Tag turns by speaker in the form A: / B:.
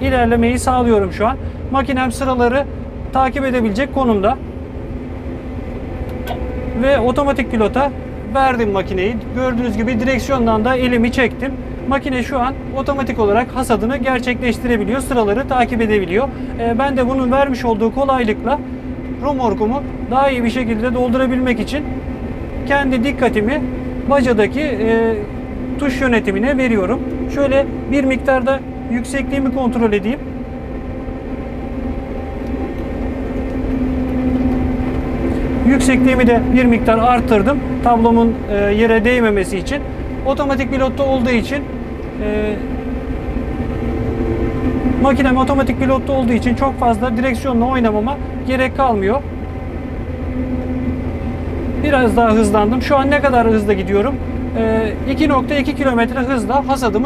A: ilerlemeyi sağlıyorum şu an. Makinem sıraları takip edebilecek konumda. Ve otomatik pilota verdim makineyi. Gördüğünüz gibi direksiyondan da elimi çektim. Makine şu an otomatik olarak hasadını gerçekleştirebiliyor. Sıraları takip edebiliyor. Ee, ben de bunun vermiş olduğu kolaylıkla romorkumu daha iyi bir şekilde doldurabilmek için kendi dikkatimi bacadaki e, tuş yönetimine veriyorum. Şöyle bir miktarda yüksekliğimi kontrol edeyim. Yüksekliğimi de bir miktar arttırdım. Tablomun e, yere değmemesi için. Otomatik pilotta olduğu için e, makinem otomatik pilotta olduğu için çok fazla direksiyonla oynamama gerek kalmıyor. Biraz daha hızlandım. Şu an ne kadar hızla gidiyorum? Ee, 2.2 kilometre hızla hasadımı